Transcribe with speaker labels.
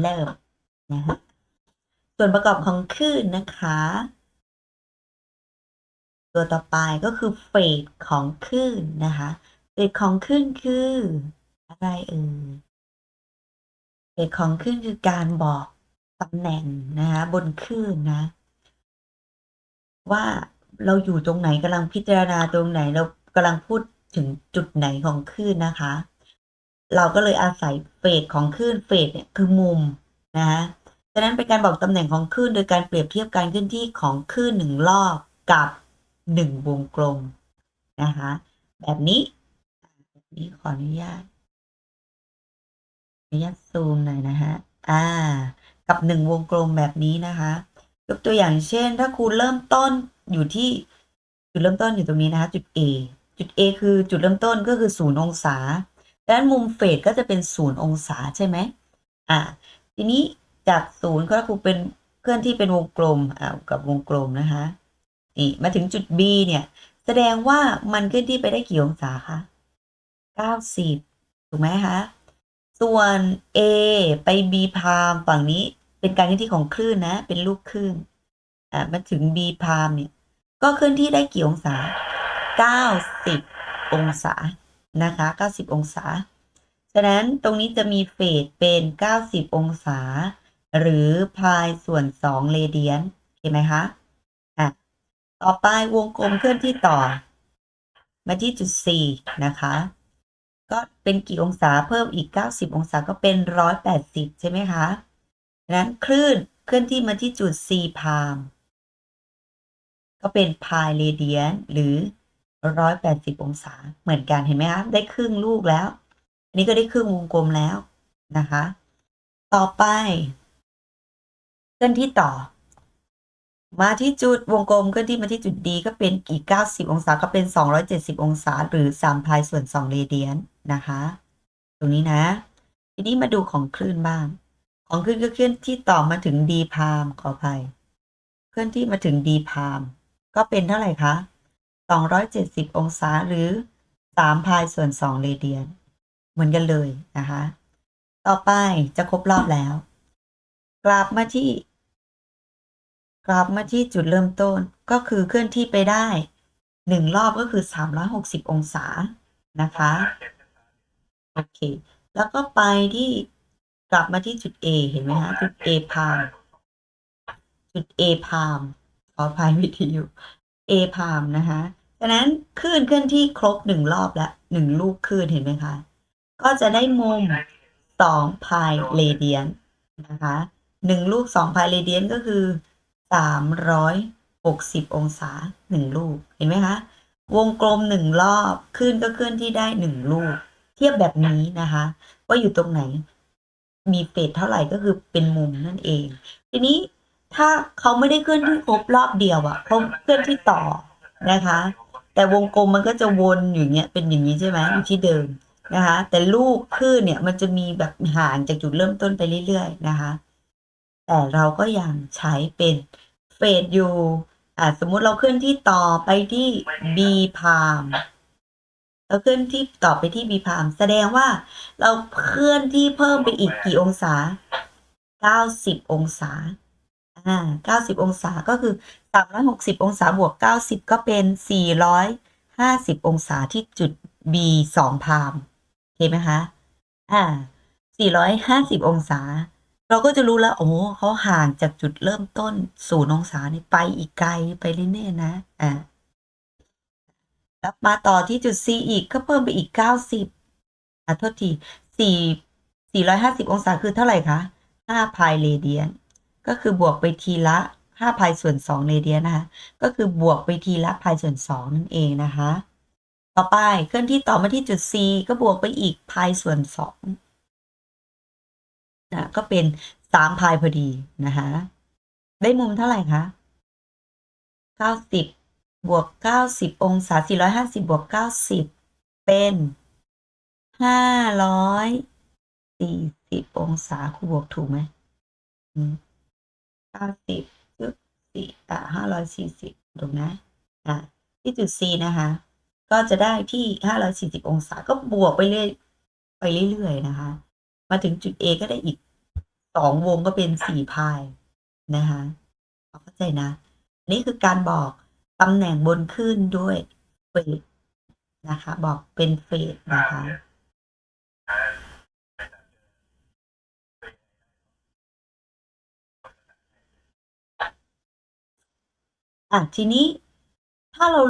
Speaker 1: เริ่มนะฮะส่วนประกอบของคลื่นนะคะ ตัวต่อไปก็คือเฟสของคลื่นนะคะเฟสของคลื่นคืออะไรเอ่ยเฟสของคลื่นคือการบอกตำแหน่งนะคะบนคลื่นนะ ว่าเราอยู่ตรงไหนกำลังพิจารณาตรงไหนเรากำลังพูดถึงจุดไหนของคลื่นนะคะ เราก็เลยอาศัยเฟสของคลื่นเฟสเนี่ยคือมุมนะคะฉะนั้นเป็นการบอกตำแหน่งของคลื่นโดยการเปรียบเทียบการเคลื่อนที่ของคลื่นหนึ่งรอบกับหนึ่งวงกลมนะคะแบบนี้แบบนี้ขออนุญาตอนุญาตซูมหน่อยนะฮะอ่า กับหนึ่งวงกลมแบบนี้นะคะยกตัวอย่างเช่น ถ้าครูเริ่มต้นอยู่ที่จุดเริ่มต้นอยู่ตรงนี้นะคะจุด A จุด A คือจุดเริ่มต้นก็คือศูนย์องศา ดังนั้นมุมเฟสก็จะเป็นศูนย์องศาใช่ไหมอ่า ทีนี้จากศูนย์ก็ครูเป็นเคลื่อนที่เป็นวงกลมอ่ากับวงกลมนะคะนี่มาถึงจุด B เนี่ย แสดงว่ามันเคลื่อนที่ไปได้กี่องศาคะ90 ถูกไหมคะ ส่วน A ไป B พามฝั่งนี้เป็นการเคลื่อนที่ของคลื่นนะ เป็นลูกคลื่นอ่ามาถึง B พามเนี่ย ก็เคลื่อนที่ได้กี่องศา 90 องศา นะคะ 90 องศา ฉะนั้นตรงนี้จะมีเฟสเป็น 90 องศา หรือพายส่วน 2 เรเดียนเห็นไหมคะอะต่อไปวงกลมเคลื่อนที่ต่อ มาที่จุด C นะคะ ก็เป็นกี่องศาเพิ่มอีก 90 องศาก็เป็น 180 ใช่ไหมคะนั้นคลื่นเคลื่อนที่มาที่จุด C พาม ก็เป็นพายเรเดียนหรือ 180องศาเหมือนกันเห็นไหมคะได้ครึ่งลูกแล้ว อันนี้ก็ได้ครึ่งวงกลมแล้วนะคะ ต่อไปเคลื่อนที่ต่อ มาที่จุดวงกลมเคลื่อนที่มาที่จุด D ก็เป็นกี่90องศาก็เป็น270องศา หรือ3พายส่วน2เรเดียนนะคะ ตรงนี้นะ ทีนี้มาดูของคลื่นบ้าง ของคลื่นก็เคลื่อนที่ต่อมาถึง D พามขออภัย เคลื่อนที่มาถึง D พามก็เป็นเท่าไหร่คะ 270 องศาหรือ 3 พายส่วน 2 เรเดียน เหมือนกันเลยนะคะ ต่อไปจะครบรอบแล้วกลับมาที่กลับมาที่จุดเริ่มต้นก็คือเคลื่อนที่ไปได้หนึ่งรอบก็คือ 360 องศานะคะ โอเค แล้วก็ไปที่กลับมาที่จุด A เห็นไหมคะจุด A พามจุด A พามขออภัยวิทยุ A พามนะคะ ฉะนั้นคลื่นเคลื่อนที่ครบหนึ่งรอบและหนึ่งลูกคลื่นเห็นไหมคะ ก็จะได้มุมสองพายเรเดียนนะคะหนึ่งลูกสองพายเรเดียนก็คือสามร้อยหกสิบองศาหนึ่งลูกเห็นไหมคะ วงกลมหนึ่งรอบคลื่นก็เคลื่อนที่ได้หนึ่งลูก เทียบแบบนี้นะคะว่าอยู่ตรงไหน มีเฟสเท่าไหร่ก็คือเป็นมุมนั่นเอง ทีนี้ถ้าเขาไม่ได้เคลื่อนที่ครบรอบเดียวอะเขาเคลื่อนที่ต่อนะคะ แต่วงกลมมันก็จะวนอยู่เนี้ยเป็นอย่างนี้ใช่ไหมอยู่ที่เดิมนะคะ แต่ลูกคลื่นเนี่ยมันจะมีแบบห่างจากจุดเริ่มต้นไปเรื่อยๆนะคะ แต่เราก็ยังใช้เป็นเฟสอยู่อ่าสมมุติเราเคลื่อนที่ต่อไปที่ B พามเราเคลื่อนที่ต่อไปที่ B พามแสดงว่าเราเคลื่อนที่เพิ่มไปอีกกี่องศา 90 องศา อ่า90องศาก็คือ360องศาบวก90ก็เป็น450องศาที่จุด B 2พามโอเคไหมคะอ่า450องศา เราก็จะรู้แล้ว โอ้เขาห่างจากจุดเริ่มต้นศูนย์องศานี่ไปอีกไกลไปเรื่อยๆนะอ่าแล้วมาต่อที่จุด C อีกก็เพิ่มไปอีก90อะโทษที4 450องศาคือเท่าไหร่คะ5พายเรเดียน ก็คือบวกไปทีละ5พายส่วน2เรเดียนนะคะ ก็คือบวกไปทีละพายส่วน 2 นั่นเองนะคะ ต่อไปเคลื่อนที่ต่อมาที่จุด C ก็บวกไปอีกพายส่วน2นะก็เป็น3พายพอดีนะคะได้มุมเท่าไหร่คะ90 บวก 90 องศา 450 บวก 90 เป็น 540 องศาครูบวกถูกไหมอืม 90จุดสี่อะ540ถูกนะอะที่จุด C นะคะ ก็จะได้ที่540องศาก็บวกไปเรื่อยไปเรื่อยๆนะคะ มาถึงจุด A ก็ได้อีกสองวงก็เป็นสี่พายนะคะเข้าใจนะ นี่คือการบอกตำแหน่งบนขึ้นด้วยเฟสนะคะ บอกเป็นเฟสนะคะ อะทีนี้ถ้าเรา